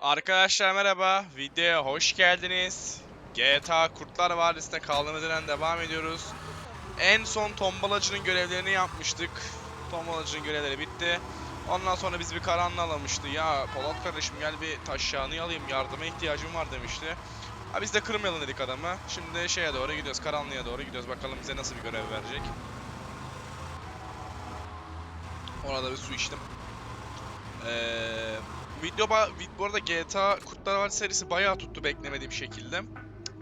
Arkadaşlar merhaba, videoya hoş geldiniz. GTA Kurtlar Vadisi'nde kaldığımız yerden devam ediyoruz. En son tombalacının görevlerini yapmıştık. Tombalacının görevleri bitti. Ondan sonra biz bir karanlığı alamıştı. Ya Polat kardeşim gel bir taş yağını alayım, yardıma ihtiyacım var demişti. Ha biz de kırmayalım dedik adamı. Şimdi şeye doğru gidiyoruz, karanlığa doğru gidiyoruz. Bakalım bize nasıl bir görev verecek. Orada bir su içtim. Eee Video bu arada GTA Kurtlar Vadisi serisi bayağı tuttu beklemediğim şekilde.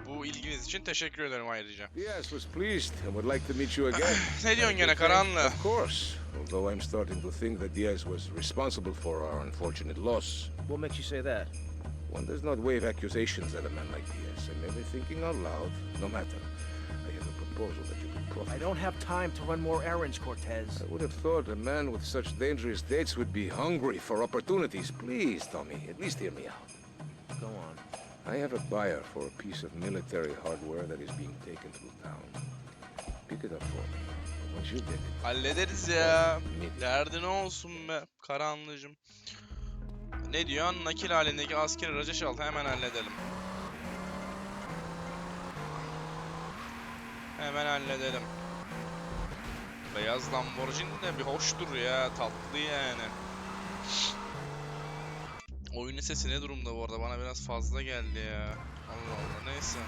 Bu ilginiz için teşekkür ederim ayrıca. Yes, was pleased and would like to meet you again. Ne diyorsun gene karanlı? Of course. Although I'm starting to think that Diaz was responsible for our unfortunate loss. What makes you say that? One does not wave accusations at a man like Diaz. And maybe thinking out loud, no matter. I have a proposal that you. I don't have time to run more errands, Cortez. I would have thought a man with such dangerous dates would be hungry for opportunities. Please, Tommy, at least hear me out. Go on. I have a buyer for a piece of military hardware that is being taken through town. Pick it up for me. Once you get it, Hallederiz ya. Derdi ne olsun be karanlıcım. Ne diyorsun? Nakil halindeki asker aracı çal hemen halledelim. Hemen halledelim. Beyaz Lamborghini de bir hoştur ya, tatlı yani. Oyunun sesi ne durumda bu arada? Bana biraz fazla geldi ya. Allah Allah neyse.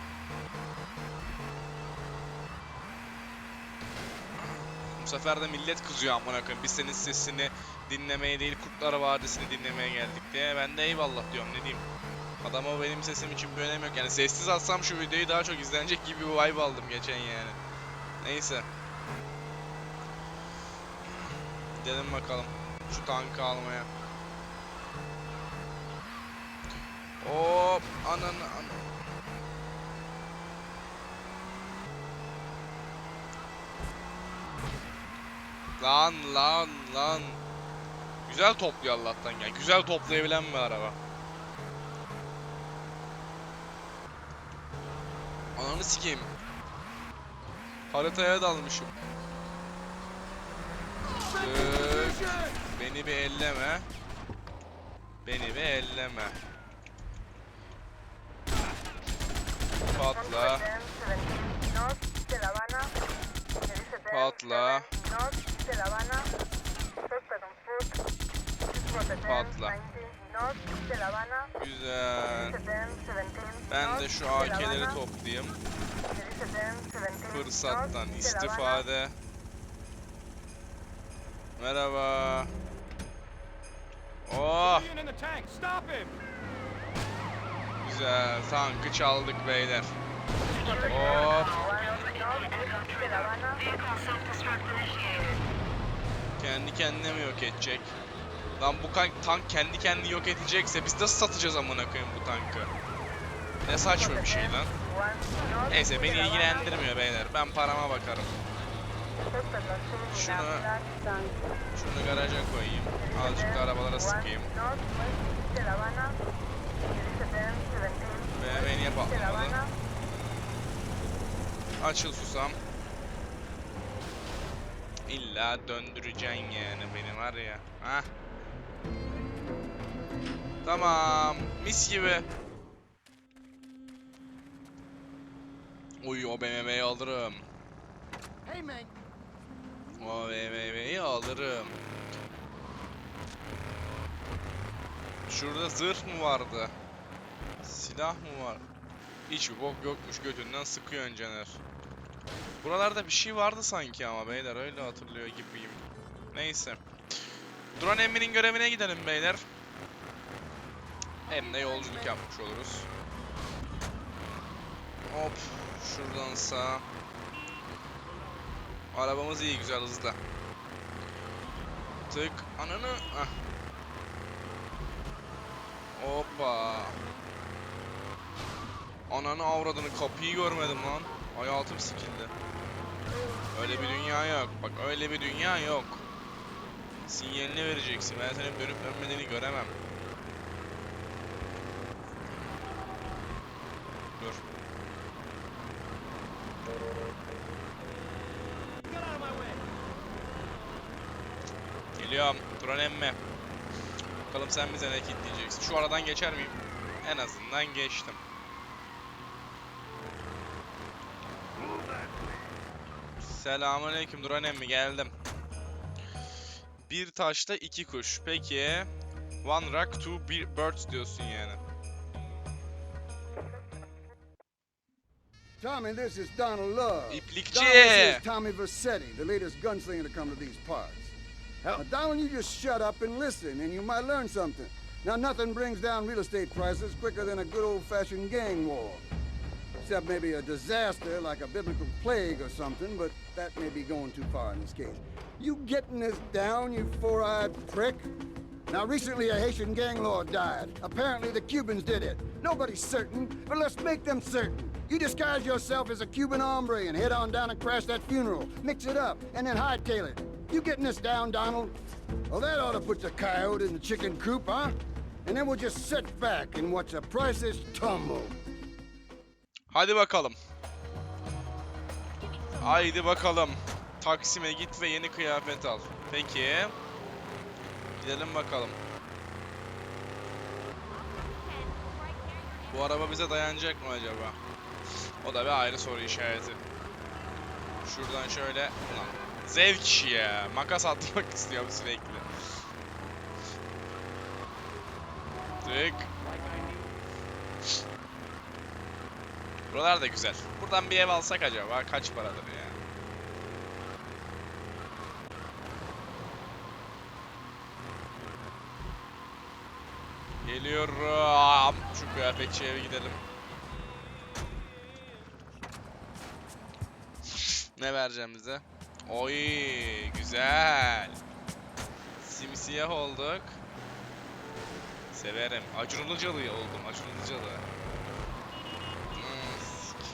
Bu sefer de millet kızıyor amına koyayım. Biz senin sesini dinlemeye değil Kurtlar Vadisi'ni dinlemeye geldik diye. Ben de eyvallah diyorum ne diyeyim. Adama benim sesim için bir önemi yok. Yani sessiz atsam şu videoyu daha çok izlenecek gibi bir vibe aldım geçen yani. Neyse. Gidelim bakalım. Şu tankı almaya. Hop ananı ananı. Lan lan lan. Güzel topluyor Allah'tan ya. Güzel toplayabilen bir araba. Ananı sikeyim. Haritaya dalmışım. Tık. Beni bir elleme. Beni bir elleme. Patla. Patla. Patla. Güzel. Ben de şu AK'leri toplayayım. Fırsattan istifade. Merhaba. Oh, güzel. Tankı çaldık beyler. Hop. Kendi kendine mi yok edecek? Lan bu tank kendi kendini yok edecekse biz nasıl satacağız amına koyayım bu tankı? Ne saçma bir şey lan. Neyse beni ilgilendirmiyor beyler. Ben parama bakarım. Şunu şunu garaja koyayım. Azıcık da arabalara sıkayım. BMW'ye patlamadı. Açıl susam. İlla döndüreceksin yani beni var ya. Hah. Tamam. Mis gibi. Uy o BMW'yi alırım. O BMW'yi alırım. Şurada zırh mı vardı? Silah mı var? Hiçbir bok yokmuş götünden sıkıyor Caner. Buralarda bir şey vardı sanki ama beyler öyle hatırlıyor gibiyim. Neyse. Duran emminin görevine gidelim beyler. Hem de yolculuk yapmış oluruz. Hop. Şuradan sağa. Arabamız iyi güzel hızlı. Tık. Ananı. Ah. Hoppa. Ananı avradını kapıyı görmedim lan. Hayatım sikildi. Öyle bir dünya yok. Bak öyle bir dünya yok. Sinyalini vereceksin. Ben senin dönüp dönmediğini göremem. Dur. Geliyorum. Turan emme. Bakalım sen bize ne kitleyeceksin. Şu aradan geçer miyim? En azından geçtim. Selamünaleyküm Duran emmi geldim. Bir taşta iki kuş. Peki. One rock, two bir- birds diyorsun yani. Tommy, this is Donald Love. İplikçi. Donald, this is Tommy Versetti, the latest gunslinger to come to these parts. Now, Donald, you just shut up and listen, and you might learn something. Now, nothing brings down real estate prices quicker than a good old-fashioned gang war. Except maybe a disaster like a biblical plague or something, but that may be going too far in this case. You getting this down, you four-eyed prick? Now, recently a Haitian gang lord died. Apparently the Cubans did it. Nobody's certain, but let's make them certain. You disguise yourself as a Cuban hombre and head on down and crash that funeral. Mix it up, and then hightail it. You getting this down, Donald? Well, that ought to put the coyote in the chicken coop, huh? And then we'll just sit back and watch the prices tumble. Hadi bakalım. Haydi bakalım. Taksim'e git ve yeni kıyafet al. Peki. Gidelim bakalım. Bu araba bize dayanacak mı acaba? O da bir ayrı soru işareti. Şuradan şöyle... Ulan zevk ya. Makas atmak istiyorum sürekli. Tık. Buralar da güzel. Buradan bir ev alsak acaba kaç paradır ya? Geliyorum. Şu kıyafetçi eve gidelim. Ne vereceğim bize? Oy güzel. Simsiyah olduk. Severim. Acun Ilıcalı oldum. Acun Ilıcalı. Sik.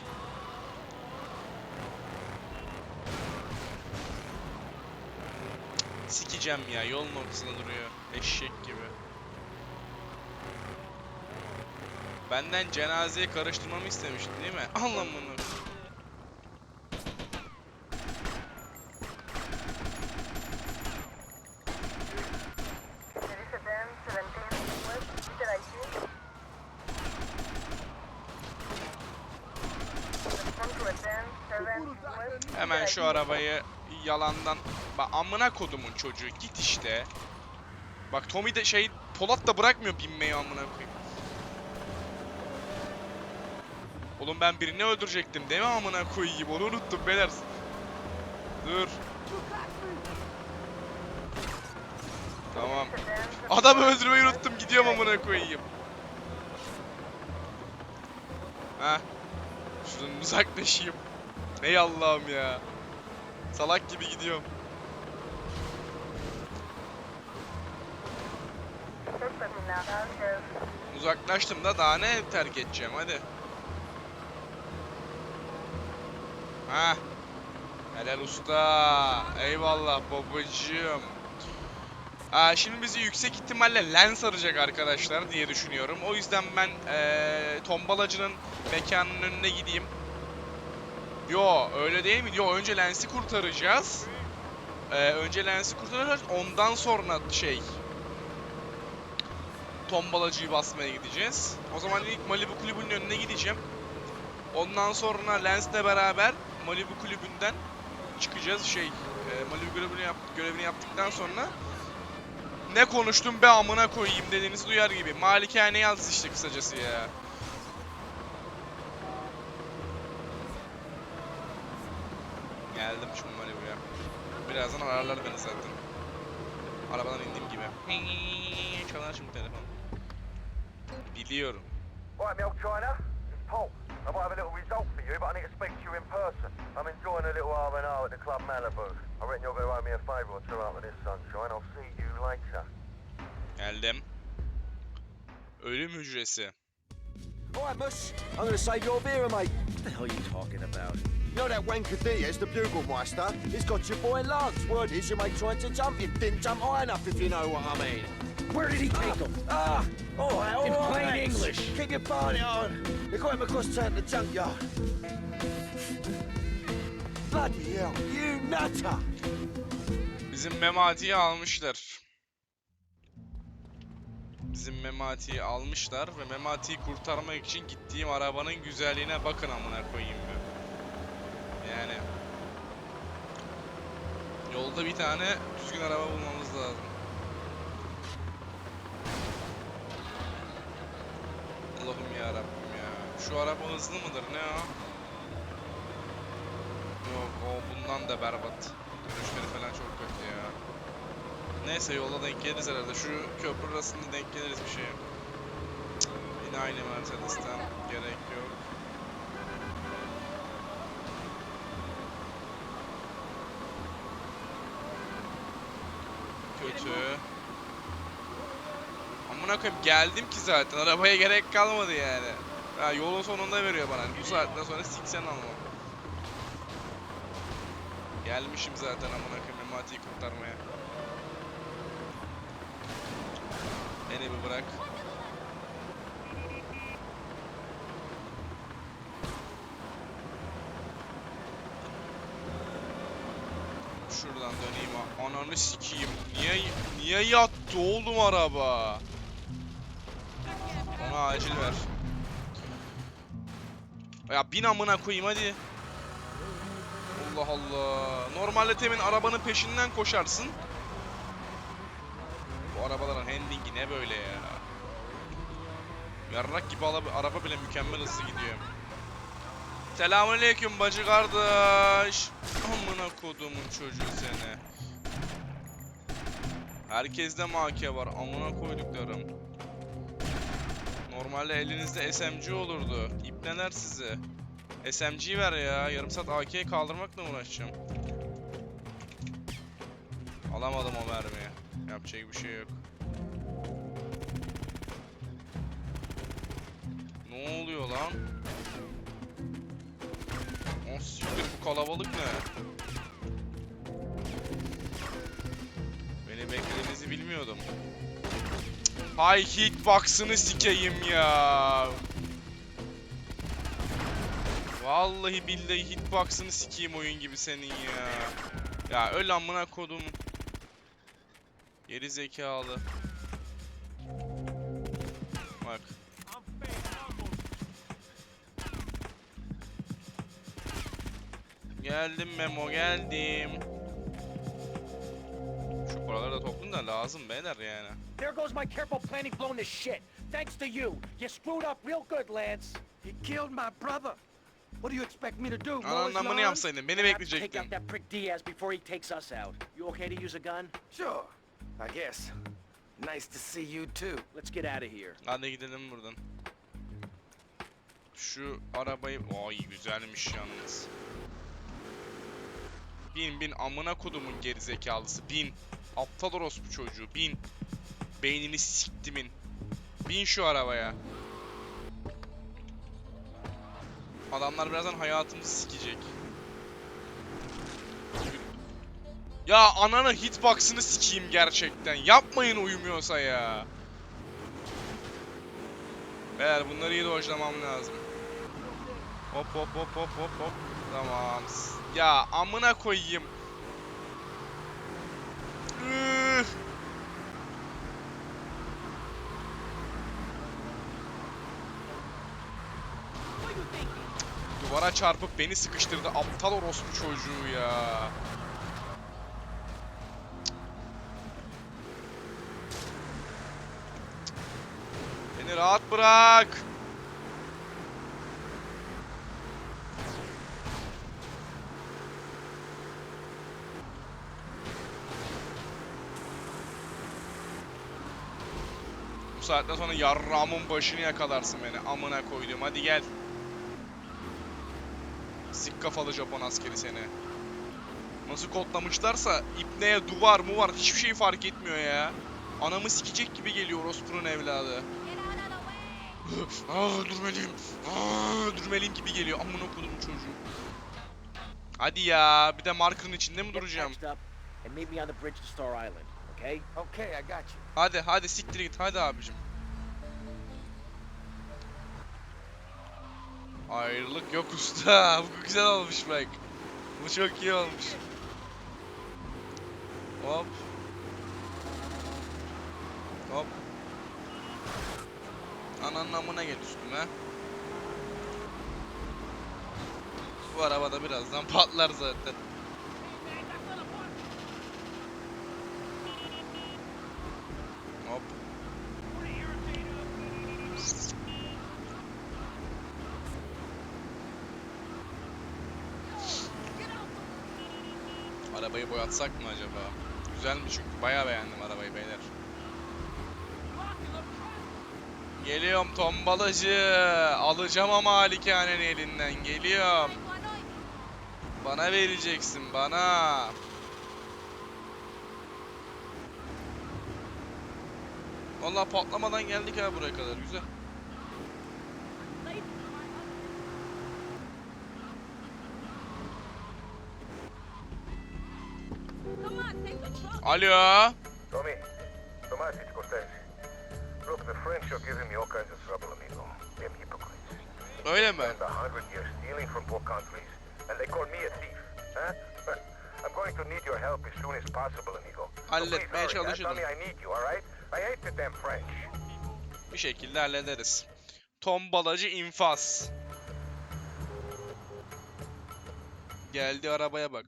Sikeceğim ya yolun ortasında duruyor. Eşek gibi. Benden cenazeye karıştırmamı istemiştin değil mi? Allah bunu. Dice Ben 17 West, Peter IT. Respond to a Ben 7 West. Hemen Peter şu IT. Arabayı yalandan... Bak amına kodumun çocuğu git işte. Bak Tommy de şey Polat da bırakmıyor binmeyi amına koyayım. Oğlum ben birini öldürecektim değil mi amına koyayım onu unuttum beyler. Dur. Tamam. Adamı öldürmeyi unuttum gidiyorum amına koyayım. Ha. Şuradan uzaklaşayım. Ey Allah'ım ya. Salak gibi gidiyorum. Uzaklaştım da daha ne terk edeceğim hadi. Ha. Helal usta. Eyvallah babacığım. Aa, şimdi bizi yüksek ihtimalle lens arayacak arkadaşlar diye düşünüyorum. O yüzden ben eee tombalacının mekanının önüne gideyim. Yo öyle değil mi? Yo önce lensi kurtaracağız. Eee, önce lensi kurtaracağız. Ondan sonra şey tombalacıyı basmaya gideceğiz. O zaman ilk Malibu kulübünün önüne gideceğim. Ondan sonra Lens'le beraber Malibu kulübünden çıkacağız. Şey, e, Malibu kulübünü yap, görevini yaptıktan sonra ne konuştum be amına koyayım dediğinizi duyar gibi. Malikane yaz işte kısacası ya. Geldim şu Malibu'ya. Birazdan ararlar beni zaten. Arabadan indiğim gibi. Çalar şimdi telefon. Biliyorum. Right, old China, it's Paul. I might have a little result for you, but I need to speak to you in person. I'm enjoying a little R&R at the Club Malibu. I reckon you're going to owe me a favour or two after this sunshine. I'll see you later. Geldim. Ölüm hücresi. All right, Bush. I'm gonna save your beer, mate. What the hell are you talking about? You know that wanker Diaz, the bugle He's got your boy Lance. Word is your mate tried to jump him. Didn't jump high enough, if you know what I mean. Where did he take him? Ah! All right, all In right, plain mates. English. Keep your party on. They got him across town to the junkyard. Bloody hell, you nutter! Bizim Memati'yi almışlar. bizim Memati'yi almışlar ve Memati'yi kurtarmak için gittiğim arabanın güzelliğine bakın amına koyayım ya. Yani yolda bir tane düzgün araba bulmamız lazım. Allah'ım ya Rabbim ya. Şu araba hızlı mıdır ne o? Yok o bundan da berbat. Dönüşleri falan çok kötü ya. Neyse yolda denk geliriz herhalde. Şu köprü arasında denk geliriz bir şey. Yine aynı Mercedes'ten gerek yok. Kötü. Amına koyayım geldim ki zaten. Arabaya gerek kalmadı yani. Ya yolun sonunda veriyor bana. Bu saatten sonra siksen almam. Gelmişim zaten amına koyayım Memati'yi kurtarmaya. Beni bir bırak. Şuradan döneyim. ha. Ananı sikeyim. Niye niye yattı oğlum araba? Ona acil ver. Ya bin amına koyayım hadi. Allah Allah. Normalde temin arabanın peşinden koşarsın. Bu arabaların handlingi ne böyle ya? Yarrak gibi araba bile mükemmel hızlı gidiyor. Selamünaleyküm bacı kardeş. Amına kodumun çocuğu seni. Herkeste AK var. Amına koyduklarım. Normalde elinizde SMG olurdu. İpneler sizi. SMG ver ya. Yarım saat AK'yi kaldırmakla uğraşacağım? Alamadım o mermiyi. Yapacak bir şey yok. Ne oluyor lan? O siktir bu kalabalık ne? Beni beklediğinizi bilmiyordum. Hay hitbox'ını sikeyim ya. Vallahi billahi hitbox'ını sikeyim oyun gibi senin ya. Ya öl amına kodum. Geri zekalı. Bak. Geldim Memo geldim. Lazım beyler yani. There goes my careful planning blown to shit. Thanks to you. You screwed up real good, Lance. He killed my brother. What do you expect me to do? mow his Ananın amını lawn? yapsaydın beni to Take bekleyecektin. out that prick Diaz before he takes us out. You okay to use a gun? Sure, I guess. Nice to see you too. Let's get out of here. Hadi gidelim buradan. Şu arabayı... Vay güzelmiş yalnız. Bin bin amına kodumun gerizekalısı bin. Aptal orospu çocuğu bin. Beynini siktimin. Bin şu arabaya. Adamlar birazdan hayatımızı sikecek. Ya ananı hitbox'ını sikeyim gerçekten. Yapmayın uyumuyorsa ya. Beyler bunları iyi dojlamam lazım. Hop hop hop hop hop hop. Tamam. Ya amına koyayım. Duvara çarpıp beni sıkıştırdı aptal orospu çocuğu ya. Beni rahat bırak. Bu saatten sonra yarrağımın başını yakalarsın beni. Amına koydum. Hadi gel. Sik kafalı Japon askeri seni. Nasıl kodlamışlarsa ipneye duvar mu var hiçbir şey fark etmiyor ya. Anamı sikecek gibi geliyor orospunun evladı. Aa durmeliyim. Aa durmeliyim gibi geliyor. Amına kodum çocuğu. Hadi ya. Bir de markerın içinde mi duracağım? Okay? Okay, I got you. Hadi hadi siktir git hadi abicim. Ayrılık yok usta. Bu güzel olmuş bak. Bu çok iyi olmuş. Hop. Hop. Ananın amına gel üstüme. Bu araba da birazdan patlar zaten. Hop. Arabayı boyatsak mı acaba? Güzel mi çünkü bayağı beğendim arabayı beyler. Geliyorum tombalacı. Alacağım ama malikanenin elinden. Geliyorum. Bana vereceksin bana. Vallahi patlamadan geldik ha buraya kadar. Güzel. Alo. Tommy, Tomatic Cortez. Look, the French are giving me all kinds of trouble, amigo. Them hypocrites. Öyle mi? Spent a hundred years stealing from poor countries, and they call me a thief, huh? I'm going to need your help as soon as possible, amigo. So Halletmeye huh? çalışırım. Tommy, I need you, all right? I hate the damn French. Bir şekilde hallederiz. Tombalacı infaz. Geldi arabaya bak.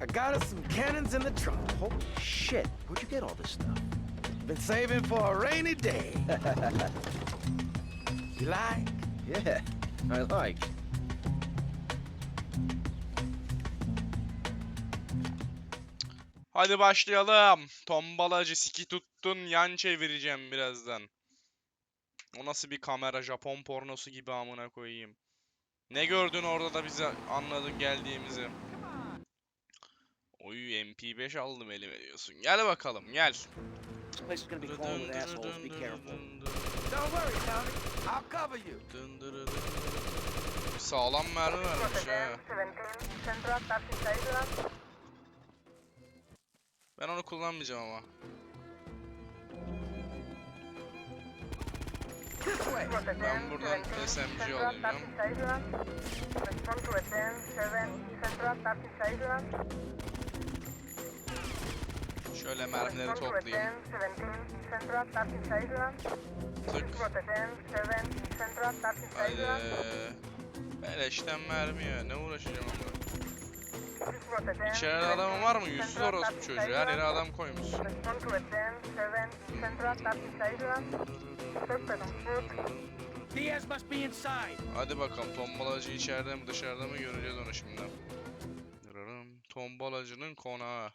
I got us some cannons in the trunk. Holy shit, where'd you get all this stuff? Been saving for a rainy day. you like? Yeah, I like. Hadi başlayalım. Tombalacı siki tuttun yan çevireceğim birazdan. O nasıl bir kamera Japon pornosu gibi amına koyayım. Ne gördün orada da bize anladın geldiğimizi. Oy MP5 aldım elime diyorsun. Gel bakalım gel. Sağlam mermi vermiş ha. 17, Central, taxi Island. Ben onu kullanmayacağım ama. Ben buradan SMG alayım. Şöyle mermileri toplayayım. attend 17 Central Taxi Island. Tık. Attend 7 Central Taxi Hadi. Island. Beleşten mermi ya. Ne uğraşacağım ama. İçeride adamın var mı? Yüzsüz orospu çocuğu. Her yere adam koymuşsun. Respond to attend 7 Central Taxi Island. Suspect on foot. Diaz must be inside. Hadi bakalım tombalacı içeride mi dışarıda mı göreceğiz onu şimdi. Tombalacının konağı.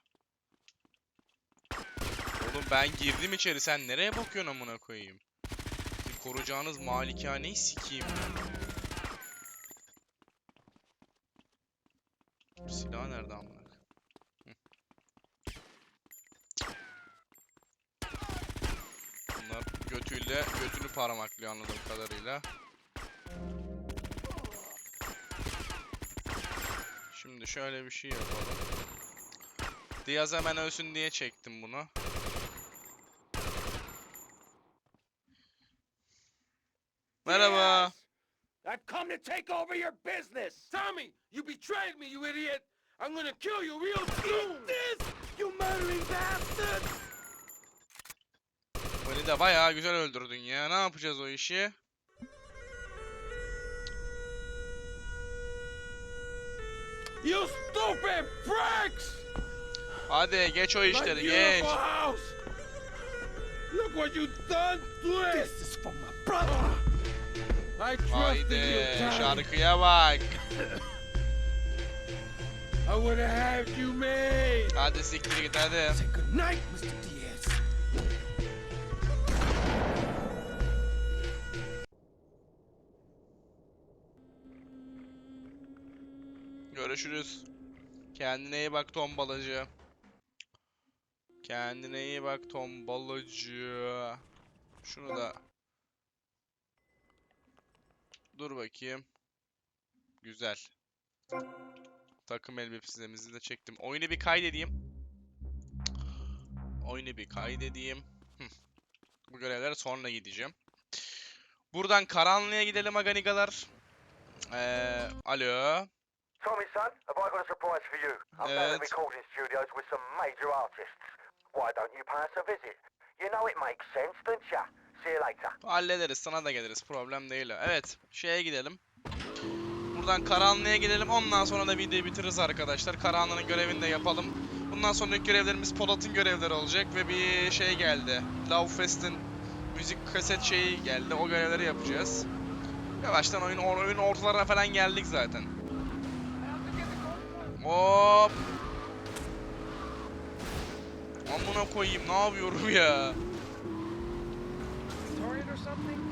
Oğlum ben girdim içeri sen nereye bakıyorsun amına koyayım? Sizin koruyacağınız malikaneyi sikeyim. Silah nerede amına. Bunlar götüyle götünü parmaklıyor anladığım kadarıyla. Şimdi şöyle bir şey yapalım. Diaz hemen ölsün diye çektim bunu. Merhaba. I've come to take over your business. Tommy, you betrayed me, you idiot! I'm gonna kill you real soon! This, you murdering bastard! Beni de bayağı güzel öldürdün ya. Ne yapacağız o işi? You stupid pricks! Hadi geç o işleri geç. house! Look what you done to it! This is for my brother. I trusted you, Haydi Tommy. şarkıya bak. I would have had you made! Hadi siktir git hadi. Say good night, Mr. Diaz. Görüşürüz. Kendine iyi bak tombalacı. Kendine iyi bak tombalacı. Şunu da Dur bakayım. Güzel. Takım elbisemizi de çektim. Oyunu bir kaydedeyim. Oyunu bir kaydedeyim. Bu görevlere sonra gideceğim. Buradan karanlığa gidelim aganigalar. Ee, alo. Tommy, son, have I got a surprise for you? I'm down at recording studios with some major artists. Why don't you pay us a visit? You know it makes sense, don't you. Hallederiz sana da geliriz problem değil. Evet şeye gidelim. Buradan karanlığa gidelim ondan sonra da videoyu bitiririz arkadaşlar. Karanlığın görevini de yapalım. Bundan sonraki görevlerimiz Polat'ın görevleri olacak ve bir şey geldi. Love Fest'in müzik kaset şeyi geldi. O görevleri yapacağız. Yavaştan oyun, oyun ortalarına falan geldik zaten. Hop. Amına koyayım ne yapıyorum ya?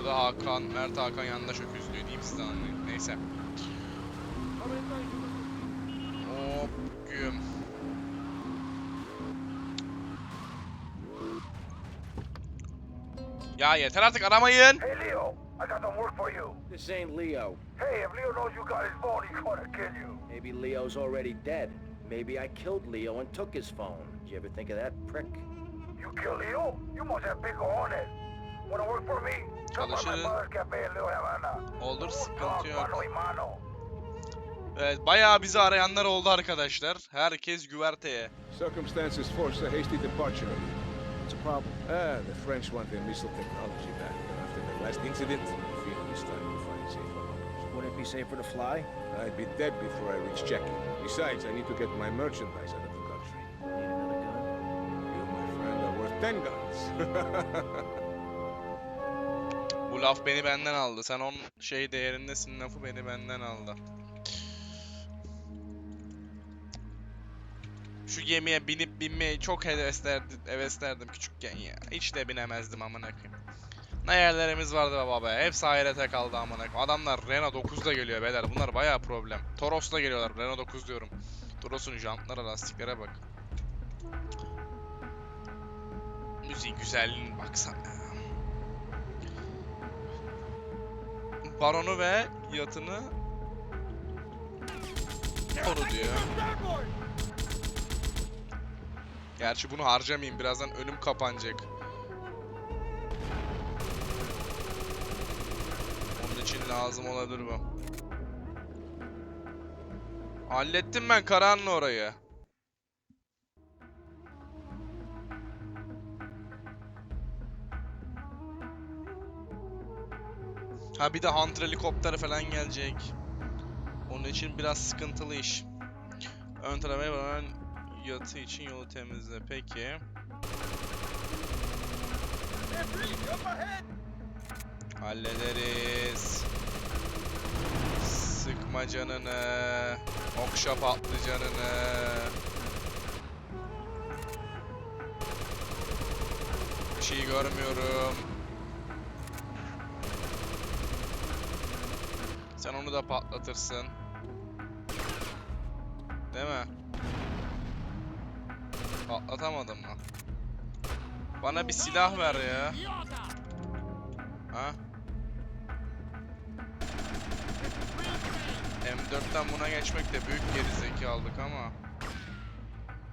Bu da Hakan, Mert Hakan yanında çok üzülüyor diyeyim size anlayın. Neyse. Hop güm. Ya yeter artık aramayın. Hey, Leo, I got some work for you. This ain't Leo. Hey, if Leo knows you got his phone, he's gonna kill you. Maybe Leo's already dead. Maybe I killed Leo and took his phone. Did you ever think of that, prick? You kill Leo? You must have big cojones. Wanna Çalışırız. Olur sıkıntı yok. Evet bayağı bizi arayanlar oldu arkadaşlar. Herkes güverteye. Circumstances force a hasty departure. What's the problem? Ah, the French want their missile technology back. After the last incident, I feel it's time to find safer. Wouldn't it be safer to fly? I'd be dead before I reach Jackie. Besides, I need to get my merchandise out of the country. Need another gun? You, my friend, are worth ten guns. Laf beni benden aldı. Sen on şey değerindesin lafı beni benden aldı. Şu gemiye binip binmeyi çok heveslerdim, heveslerdim küçükken ya. Hiç de binemezdim amına koyayım. Ne yerlerimiz vardı be baba. Hepsi hayrete kaldı amına koyayım. Adamlar Renault 9'da geliyor beyler. Bunlar bayağı problem. Toros'la geliyorlar. Renault 9 diyorum. Toros'un jantlara, lastiklere bak. Müziğin güzelliğine baksana Baronu ve yatını koru diyor. Gerçi bunu harcamayayım. Birazdan önüm kapanacak. Onun için lazım olabilir bu. Hallettim ben Karan'la orayı. Ha bir de Hunter helikopter falan gelecek. Onun için biraz sıkıntılı iş. Ön tarafa varan yatı için yolu temizle. Peki. Hallederiz. Sıkma canını. Okşa patlıcanını. Bir şey görmüyorum. Onu da patlatırsın. Değil mi? Patlatamadım mı? Bana bir silah ver ya. Ha? M4'ten buna geçmek de büyük gerizeki aldık ama.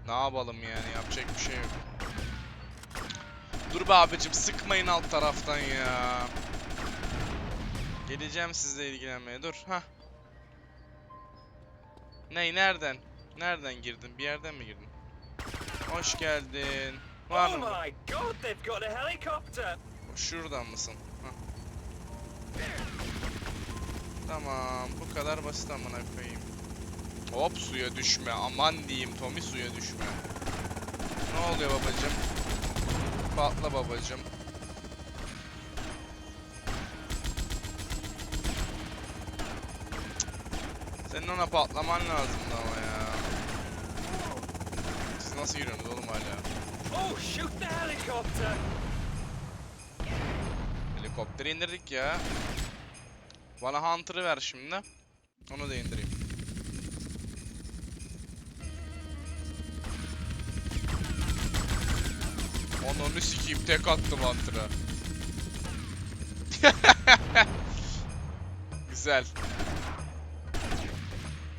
Ne yapalım yani yapacak bir şey yok. Dur be abicim sıkmayın alt taraftan ya. Geleceğim sizle ilgilenmeye dur. Ha. Ney nereden? Nereden girdin? Bir yerden mi girdin? Hoş geldin. Var mı? my god, they've got a helicopter! Şuradan mısın? Hah. Tamam, bu kadar basit amına koyayım. Hop suya düşme. Aman diyeyim Tommy suya düşme. Ne oluyor babacım? Patla babacım. Senin ona patlaman lazımdı ama ya. Siz nasıl yürüyorsunuz oğlum hala? Oh, shoot the helicopter! Helikopteri indirdik ya. Bana Hunter'ı ver şimdi. Onu da indireyim. Ananı sikeyim tek attım Hunter'a. Güzel.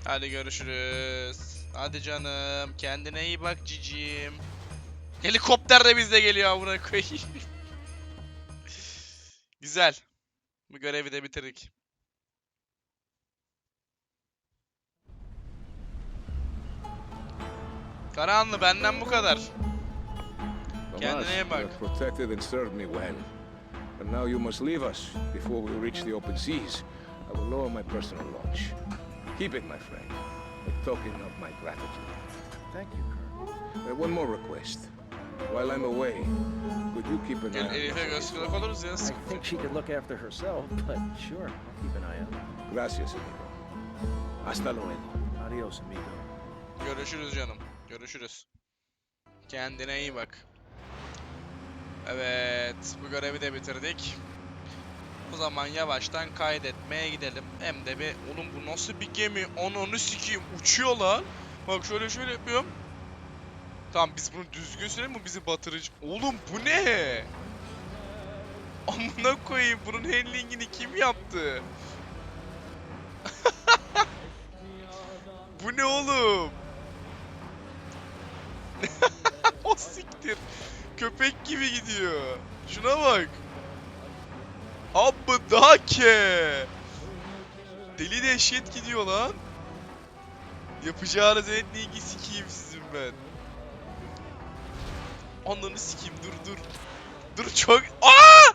Hadi görüşürüz. Hadi canım. Kendine iyi bak cicim. Helikopter de bizde geliyor amına koyayım. Güzel. Bu görevi de bitirdik. Karahanlı benden bu kadar. Kendine iyi bak. protected and served me well. But now you must leave us before we reach the open seas. I will lower my personal launch. Keep it, my friend. A token of my gratitude. Thank you, Colonel. Uh, one more request. While I'm away, could you keep an eye El on Elif'e my göz kulak oluruz ya. I think she could look after herself, but sure, I'll keep an eye out. Gracias, amigo. Hasta luego. Adios, amigo. Görüşürüz canım. Görüşürüz. Kendine iyi bak. Evet, bu görevi de bitirdik. O zaman yavaştan kaydetmeye gidelim. Hem de bir, oğlum bu nasıl bir gemi? Ananı sikeyim, uçuyor lan. Bak şöyle şöyle yapıyorum. Tamam biz bunu düzgün sürelim bu bizi batırıcı. Oğlum bu ne? Amına koyayım bunun handlingini kim yaptı? bu ne oğlum? o siktir. Köpek gibi gidiyor. Şuna bak. Abi dake. Deli dehşet gidiyor lan. Yapacağınız en ilgi sikeyim sizin ben. Ananı sikeyim dur dur. Dur çok... Aa!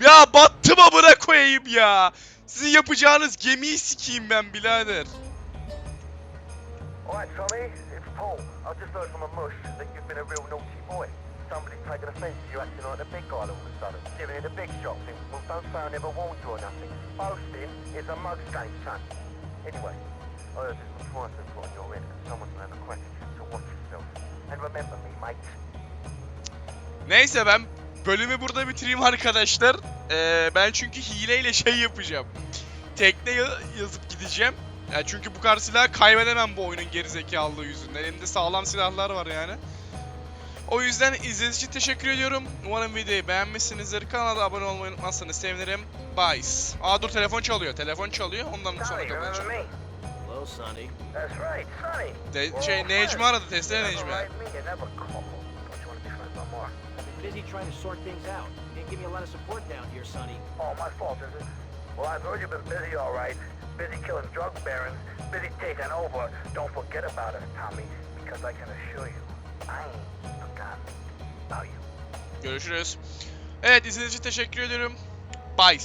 Ya battım amına koyayım ya. Sizin yapacağınız gemiyi sikeyim ben birader. Alright. Don't say I never warned you or nothing. Boasting is a mug's game, son. Anyway, I heard some twice been put on your head and someone's gonna you, so watch yourself. And remember me, mate. Neyse ben bölümü burada bitireyim arkadaşlar. Ee, ben çünkü hileyle şey yapacağım. Tekne ya- yazıp gideceğim. Ya çünkü bu kadar silah kaybedemem bu oyunun gerizekalılığı yüzünden. Elimde sağlam silahlar var yani. O yüzden izlediğiniz için teşekkür ediyorum. Umarım videoyu beğenmişsinizdir. Kanala abone olmayı unutmazsanız sevinirim. Bye. Aa dur telefon çalıyor. Telefon çalıyor. Ondan sonra kapatacağım. Hello, Sonny. That's right, Sonny. De şey Necmi aradı. Testere Never Necmi. busy trying to sort things out. Didn't give me a lot of support down here, Sonny. Oh, my fault, is it? Well, I've heard you've been busy, all right. Busy killing drug barons, busy taking over. Don't forget about us, Tommy, because I can assure you, I ain't. Görüşürüz. Evet izlediğiniz için teşekkür ediyorum. Bye.